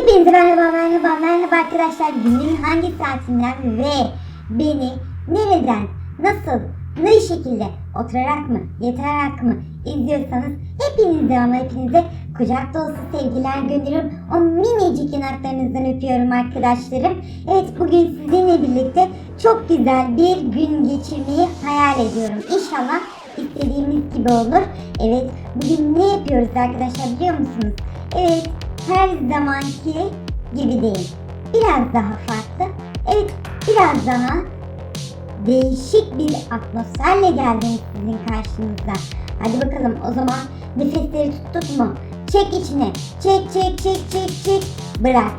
Hepinize merhaba merhaba merhaba arkadaşlar. Günün hangi saatinden ve beni nereden, nasıl, ne şekilde oturarak mı, yatarak mı izliyorsanız hepinize ama hepinize kucak dolusu sevgiler gönderiyorum. O minicik yanaklarınızdan öpüyorum arkadaşlarım. Evet bugün sizinle birlikte çok güzel bir gün geçirmeyi hayal ediyorum. İnşallah istediğimiz gibi olur. Evet bugün ne yapıyoruz arkadaşlar biliyor musunuz? Evet her zamanki gibi değil. Biraz daha farklı. Evet biraz daha değişik bir atmosferle geldim sizin karşınıza. Hadi bakalım o zaman nefesleri tuttuk mu? Çek içine. Çek çek çek çek çek. Bırak.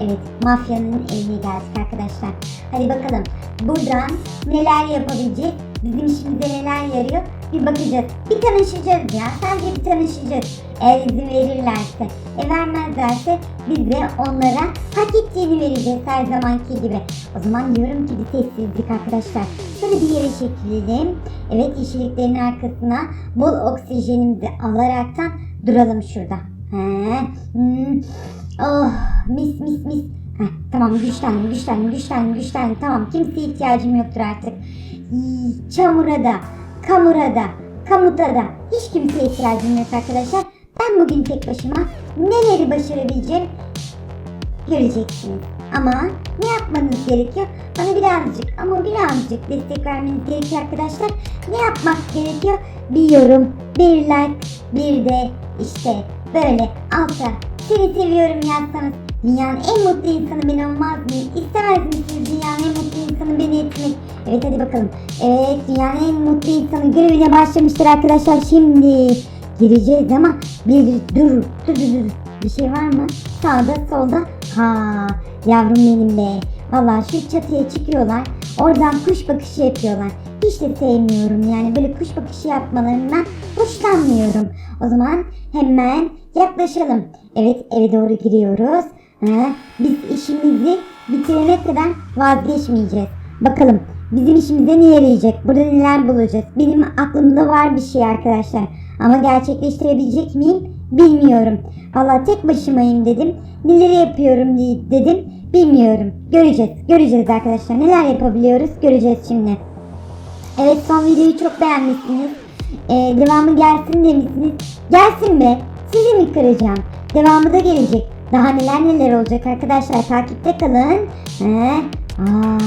Evet mafyanın eline geldik arkadaşlar. Hadi bakalım buradan neler yapabileceğiz? Bizim işimize neler yarıyor? Bir bakacağız. Bir tanışacağız ya. Sadece bir tanışacağız. Eğer izin verirlerse. E vermezlerse biz de onlara hak ettiğini vereceğiz her zamanki gibi. O zaman diyorum ki bir arkadaşlar. Şöyle bir yere çekilelim. Evet yeşilliklerin arkasına bol oksijenimizi alaraktan duralım şurada. He. Hmm. Oh mis mis mis. Heh, tamam güçlendim güçlendim güçlendim güçlendim. Tamam kimseye ihtiyacım yoktur artık. Çamura da, kamura da, kamuta da hiç kimseye ihtiyacım yok arkadaşlar. Ben bugün tek başıma neleri başarabileceğim göreceksiniz. Ama ne yapmanız gerekiyor? Bana birazcık ama birazcık destek vermeniz gerekiyor arkadaşlar. Ne yapmak gerekiyor? Bir yorum, bir like, bir de işte böyle alta seni seviyorum yazsanız Dünyanın en mutlu insanı ben olmaz mıyım? İstemez misiniz dünyanın en mutlu insanı beni etmek? Evet hadi bakalım. Evet dünyanın en mutlu insanı görevine başlamıştır arkadaşlar. Şimdi gireceğiz ama bir dur dur dur dur. Bir şey var mı? Sağda solda. Ha yavrum benim be. Valla şu çatıya çıkıyorlar. Oradan kuş bakışı yapıyorlar. Hiç de sevmiyorum yani böyle kuş bakışı yapmalarından hoşlanmıyorum. O zaman hemen yaklaşalım. Evet eve doğru giriyoruz. Ha, biz işimizi bitirene kadar vazgeçmeyeceğiz. Bakalım bizim işimize ne yarayacak? Burada neler bulacağız? Benim aklımda var bir şey arkadaşlar. Ama gerçekleştirebilecek miyim? Bilmiyorum. Valla tek başımayım dedim. Neleri yapıyorum dedim. Bilmiyorum. Göreceğiz. Göreceğiz arkadaşlar. Neler yapabiliyoruz? Göreceğiz şimdi. Evet son videoyu çok beğenmişsiniz. Ee, devamı gelsin demişsiniz. Gelsin be. Sizi mi kıracağım? Devamı da gelecek. Daha neler neler olacak arkadaşlar. Takipte kalın. He? Aa,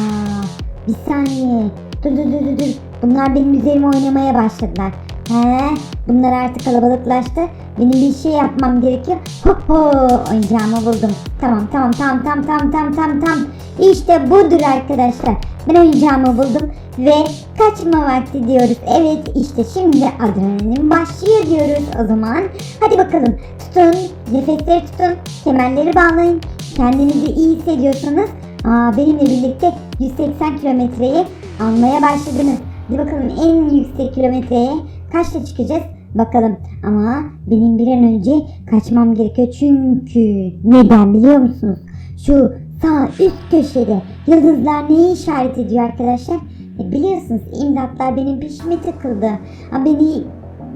bir saniye. Dur dur dur dur. Bunlar benim üzerime oynamaya başladılar. He? Bunlar artık kalabalıklaştı. Benim bir şey yapmam gerekiyor. Hop hop oyuncağımı buldum. Tamam tamam tamam tamam tamam tamam tamam tamam. İşte budur arkadaşlar. Ben oyuncağımı buldum ve kaçma vakti diyoruz. Evet işte şimdi adrenalin başlıyor diyoruz o zaman. Hadi bakalım tutun, nefesleri tutun, kemerleri bağlayın. Kendinizi iyi hissediyorsanız aa, benimle birlikte 180 kilometreyi almaya başladınız. Hadi bakalım en yüksek kilometreye kaçta çıkacağız? Bakalım ama benim bir an önce kaçmam gerekiyor çünkü neden biliyor musunuz? Şu sağ üst köşede yıldızlar neyi işaret ediyor arkadaşlar? E biliyorsunuz imdatlar benim peşime takıldı. Ama beni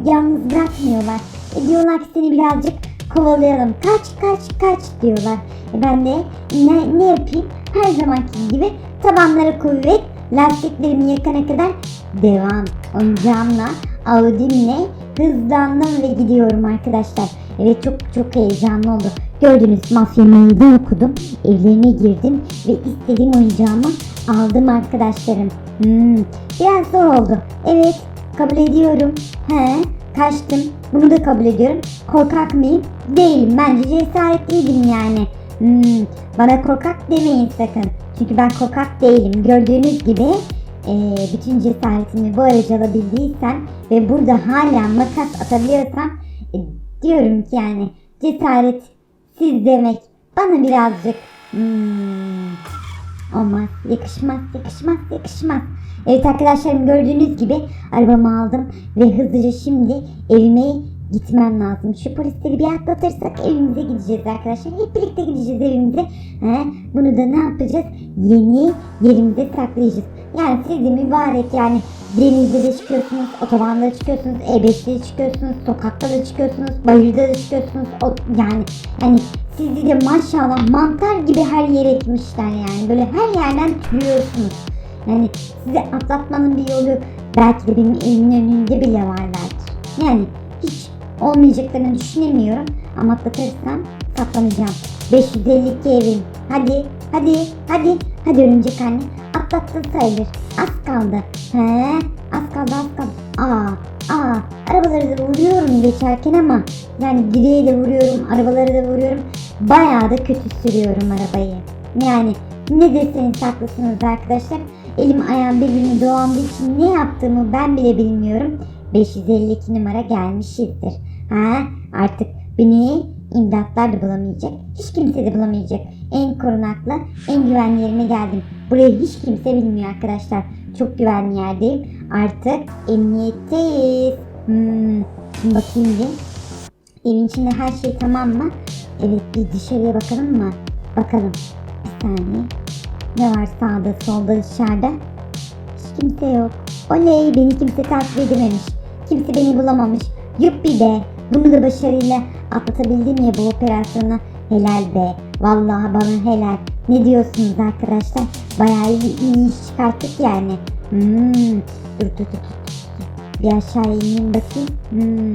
yalnız bırakmıyorlar. E diyorlar ki seni birazcık kovalayalım. Kaç kaç kaç diyorlar. E ben de ne, ne yapayım? Her zamanki gibi tabanlara kuvvet, lastiklerimi yakana kadar devam. Oyuncağımla, Audi'mle hızlandım ve gidiyorum arkadaşlar. Evet çok çok heyecanlı oldu. Gördünüz mafya meydan okudum. Evlerine girdim ve istediğim oyuncağımı aldım arkadaşlarım. Hmm, biraz zor oldu. Evet kabul ediyorum. He kaçtım. Bunu da kabul ediyorum. Korkak mıyım? Değilim. Bence cesaretliydim yani. Hmm, bana korkak demeyin sakın. Çünkü ben korkak değilim. Gördüğünüz gibi e, bütün cesaretimi bu aracı alabildiysem ve burada hala makas atabiliyorsam e, diyorum ki yani cesaret siz demek bana birazcık hmm, olmaz yakışmaz yakışmaz yakışmaz. Evet arkadaşlarım gördüğünüz gibi arabamı aldım ve hızlıca şimdi evime gitmem lazım. Şu polisleri bir atlatırsak evimize gideceğiz arkadaşlar. Hep birlikte gideceğiz evimize. He, bunu da ne yapacağız? Yeni yerimize saklayacağız. Yani sizi mübarek yani Denizde de çıkıyorsunuz, otobanda da çıkıyorsunuz, E5'te de çıkıyorsunuz, sokakta da çıkıyorsunuz, bayırda da çıkıyorsunuz. O, yani yani sizi de maşallah mantar gibi her yere ekmişler yani. Böyle her yerden türüyorsunuz. Yani sizi atlatmanın bir yolu belki de benim evimin önünde bile var belki. Yani hiç olmayacaklarını düşünemiyorum ama atlatırsam saklanacağım. 552 evim. Hadi, hadi, hadi, hadi örümcek anne. Atlattın sayılır. Az kaldı. He, az kaldı, az kaldı. Aa, aa, arabaları da vuruyorum geçerken ama yani direğe de vuruyorum, arabaları da vuruyorum. Bayağı da kötü sürüyorum arabayı. Yani ne deseniz haklısınız arkadaşlar. Elim ayağım birbirine dolandığı için ne yaptığımı ben bile bilmiyorum. 552 numara gelmişizdir. Ha, artık beni imdatlar da bulamayacak. Hiç kimse de bulamayacak. En korunaklı, en güvenli yerime geldim. Burayı hiç kimse bilmiyor arkadaşlar. Çok güvenli yerdeyim. Artık emniyetteyiz. Hmm, şimdi bakayım bir. Evin içinde her şey tamam mı? Evet bir dışarıya bakalım mı? Bakalım. Bir saniye. Ne var sağda solda dışarıda? Hiç kimse yok. Oley beni kimse takip edememiş. Kimse beni bulamamış. Yuppi be. Bunu da başarıyla atlatabildim ya bu operasyonu. Helal be. Vallahi bana helal. Ne diyorsunuz arkadaşlar? Bayağı iyi, iyi iş çıkarttık yani. Hmm. Dur dur dur. dur. Bir aşağı ineyim bakayım. Hmm.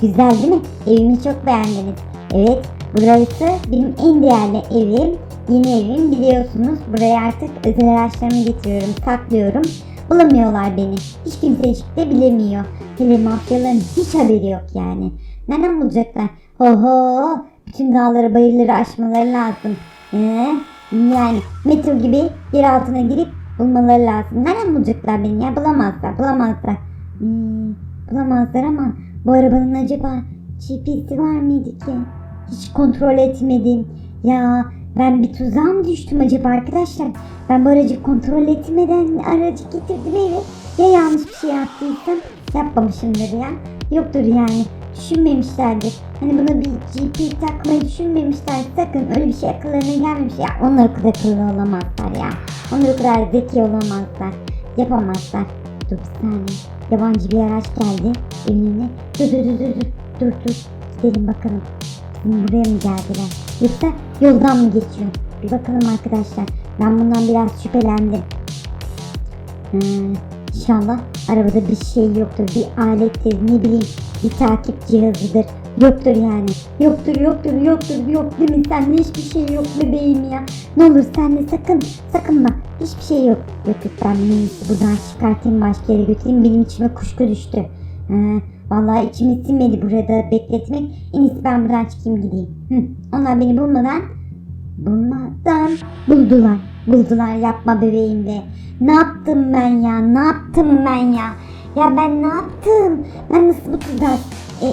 Güzel değil mi? Evimi çok beğendiniz. Evet, burası benim en değerli evim. Yeni evim biliyorsunuz. Buraya artık özel araçlarımı getiriyorum, saklıyorum. Bulamıyorlar beni. Hiç kimsecik de bilemiyor. Hele mafyaların hiç haberi yok yani. Nereden bulacaklar? Oho! Bütün dağları bayırları aşmaları lazım. Ee, yani metro gibi yer altına girip bulmaları lazım. Nereden bulacaklar beni ya? Bulamazlar, bulamazlar. Hmm, bulamazlar ama bu arabanın acaba GPS'i var mıydı ki? Hiç kontrol etmedim. Ya ben bir tuzağa mı düştüm acaba arkadaşlar? Ben bu aracı kontrol etmeden aracı getirdim eve. Ya yanlış bir şey yaptıysam yapmamışımdır ya. Yoktur yani. Düşünmemişlerdir. Hani buna bir GPS takmayı düşünmemişler. Sakın öyle bir şey akıllarına gelmemiş. Ya onlar o kadar akıllı olamazlar ya. Onlar o kadar zeki olamazlar. Yapamazlar. Dur bir saniye. Yabancı bir araç geldi. Önüne. Dur dur dur dur. Dur dur. Gidelim bakalım. Buraya mı geldiler? Yoksa yoldan mı geçiyor? Bir bakalım arkadaşlar. Ben bundan biraz şüphelendim. Hmm, inşallah arabada bir şey yoktur. Bir alettir ne bileyim bir takip cihazıdır. Yoktur yani. Yoktur yoktur yoktur yok değil mi? Sende hiçbir şey yok bebeğim ya. Ne olur sende sakın sakın bak. Hiçbir şey yok. Yok yok ben bunu buradan çıkartayım başka yere götüreyim. Benim içime kuşku düştü. Ha, vallahi içime sinmedi burada bekletmek. En iyisi ben buradan çıkayım gideyim. Hı, onlar beni bulmadan bulmadan buldular. Buldular yapma bebeğim be. Ne yaptım ben ya? Ne yaptım ben ya? Ya ben ne yaptım? Ben nasıl bu tuzağa... E,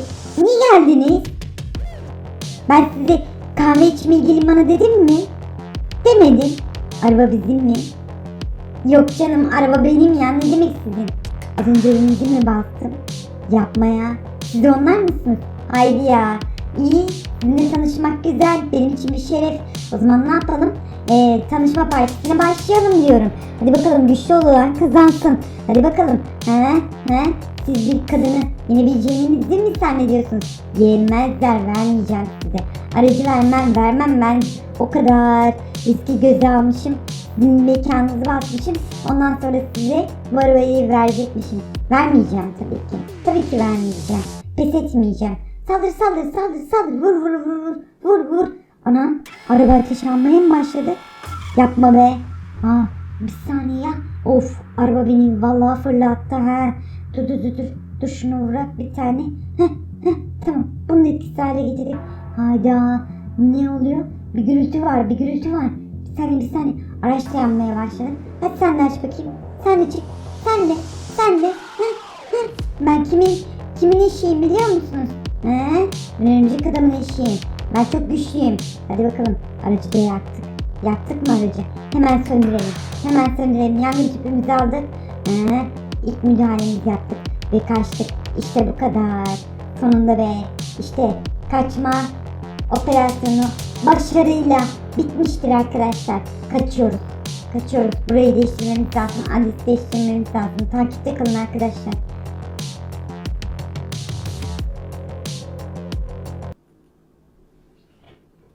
niye geldiniz? Ben size kahve içmeye gelin bana dedim mi? Demedim. Araba bizim mi? Yok canım araba benim ya ne demek sizin? Az önce önünüzü mü bastım? Yapma ya. Siz onlar mısınız? Haydi ya. İyi. Sizinle tanışmak güzel. Benim için bir şeref. O zaman ne yapalım? Ee, tanışma partisine başlayalım diyorum. Hadi bakalım güçlü olan kazansın. Hadi bakalım. He? He? Siz bir kadını yenebileceğinizi mi zannediyorsunuz? Yenmezler vermeyeceğim size. Aracı vermem vermem ben o kadar riski göze almışım. Mekanınızı basmışım. Ondan sonra size bu arabayı verecekmişim. Vermeyeceğim tabii ki. Tabii ki vermeyeceğim. Pes etmeyeceğim. Saldır saldır saldır saldır vur vur vur vur vur vur. Anam araba ateş almaya mı başladı? Yapma be. Ha bir saniye. Of araba beni vallahi fırlattı ha. Dur dur dur dur. Dur şunu bırak bir tane. Heh heh tamam. Bunu etkisiz hale getirdik. Hayda. Ne oluyor? Bir gürültü var bir gürültü var. Bir saniye bir saniye. Araç da yanmaya başladı. Hadi sen de aç bakayım. Sen de çık. Sen de. Sen de. Kimin kimin eşiyim biliyor musunuz? He? Örümcek adamın eşiyim. Ben çok güçlüyüm. Hadi bakalım. Aracı da yaktık. Yaktık mı aracı? Hemen söndürelim. Hemen söndürelim. Yangın tüpümüzü aldık. He? İlk müdahalemizi yaptık. Ve kaçtık. İşte bu kadar. Sonunda be. İşte kaçma operasyonu başarıyla bitmiştir arkadaşlar. Kaçıyoruz. Kaçıyoruz. Burayı değiştirmemiz lazım. Adresi değiştirmemiz lazım. Takipte kalın arkadaşlar.